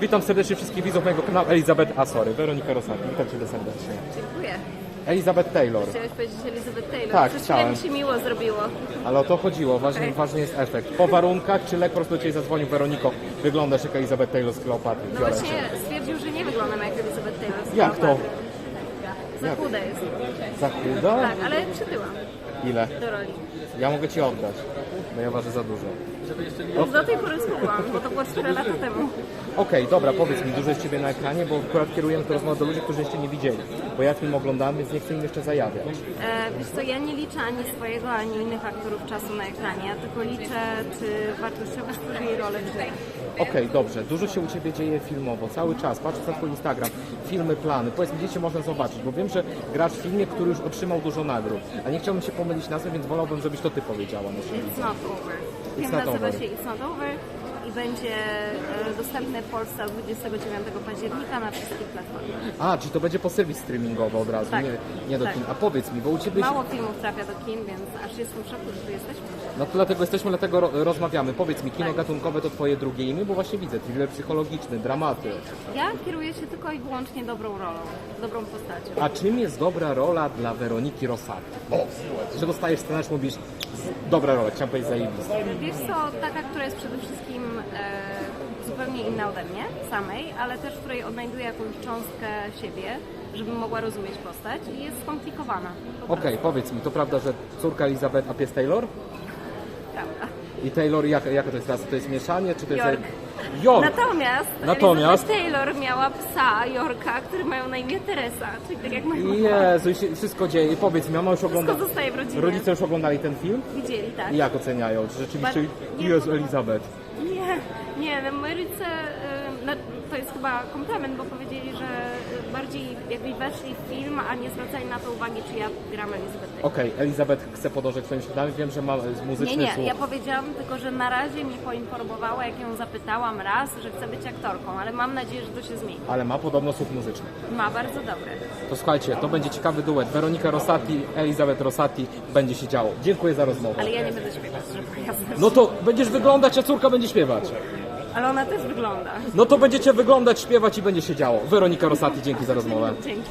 Witam serdecznie wszystkich widzów mojego kanału Elizabeth, a sorry, Weronika Rosati. Witam Cię serdecznie. Dziękuję. Elizabeth Taylor. Chciałeś powiedzieć Elizabeth Taylor. Tak, Przez chwilę chciałem. mi się miło zrobiło. Ale o to chodziło, ważny, Okej. ważny jest efekt. Po warunkach, czy lek po prostu do Ciebie zadzwonił, Weroniko, wyglądasz jak Elizabeth Taylor z Kleopatry. No Biorę właśnie stwierdził, że nie wyglądam jak Elizabeth Taylor. z Jak to? Kleopatry. Za Jak? chuda jest. Za chuda? Tak, ale przytyłam Ile? do roli. Ja mogę Ci oddać, bo ja ważę za dużo. Już do tej pory schudłam, bo to było 4 lata temu. Okej, dobra, powiedz mi, dużo jest Ciebie na ekranie, bo akurat kierujemy tę rozmowę do ludzi, którzy jeszcze nie widzieli. Bo ja film oglądam, więc nie chcę im jeszcze zajawiać. E, wiesz co, ja nie liczę ani swojego, ani innych aktorów czasu na ekranie. Ja tylko liczę, czy wartościowo stworzyli rolę, czy nie. Okej, dobrze. Dużo się u Ciebie dzieje filmowo, cały czas. Patrząc na Twój Instagram, filmy, plany. Powiedz mi, gdzie Cię można zobaczyć, bo wiem, że grasz w filmie, który już otrzymał dużo nagród. A nie chciałbym się pomylić nazwy, więc wolałbym, żebyś to Ty powiedziała naszym It's widzom. not over. Film not over. It's not over i będzie e, dostępny w Polsce od 29 października na wszystkich platformach. A, czyli to będzie po serwis streamingowy od razu, Tak. nie, nie do Tak. kin. A powiedz mi, bo u Ciebie... Mało filmów trafia do kin, więc aż jestem w szoku, że tu jesteśmy. No to dlatego jesteśmy, dlatego ro- rozmawiamy. Powiedz mi, kino Tak. gatunkowe to Twoje drugie imię, bo właśnie widzę, thriller psychologiczny, dramaty. Ja kieruję się tylko i wyłącznie dobrą rolą, dobrą postacią. A czym jest dobra rola dla Weroniki Rosati? O, że dostajesz scenariusz, mówisz, dobra rola, chciałem powiedzieć zajebista. Wiesz co, taka, która jest przede wszystkim zupełnie inna ode mnie samej, ale też w której odnajduję jakąś cząstkę siebie, żebym mogła rozumieć postać i jest skomplikowana. po Okej, prostu, powiedz mi, to prawda, że córka Elizabeth, a pies Taylor? Prawda. I Taylor, jak, to jest rasa? To jest mieszanie, czy to jest... York. York! Natomiast, Natomiast- Elizabeth Taylor miała psa Jorka, który mają na imię Teresa, czyli tak jak moja mama. Jezu, i się wszystko dzieje. I powiedz mi, mama już ogląda... Wszystko zostaje w rodzinie. Rodzice już oglądali ten film? Widzieli, tak? I jak oceniają? Czy rzeczywiście Ba- nie, jest podoba- Elizabeth? Nie, nie, no moi rodzice, y, no, to jest chyba komplement, bo powiedzieli, że bardziej jakby weszli w film, a nie zwracali na to uwagi, czy ja gram Elizabeth Taylor. Okej, Elizabeth chce podążać swoim śladami. Wiem, że ma muzyczny Nie, nie, słuch. ja powiedziałam tylko, że na razie mnie poinformowała, jak ją zapytałam raz, że chce być aktorką, ale mam nadzieję, że to się zmieni. Ale ma podobno słuch muzyczny. Ma bardzo dobre. To słuchajcie, to będzie ciekawy duet. Weronika Rosati, Elizabeth Rosati będzie się działo. Dziękuję za rozmowę. Ale ja nie będę śpiewać, żeby jasne. No to będziesz wyglądać, a córka będzie śpiewać. Ale ona też wygląda. No to będziecie wyglądać, śpiewać i będzie się działo. Weronika Rosati, dzięki za rozmowę. Dzięki.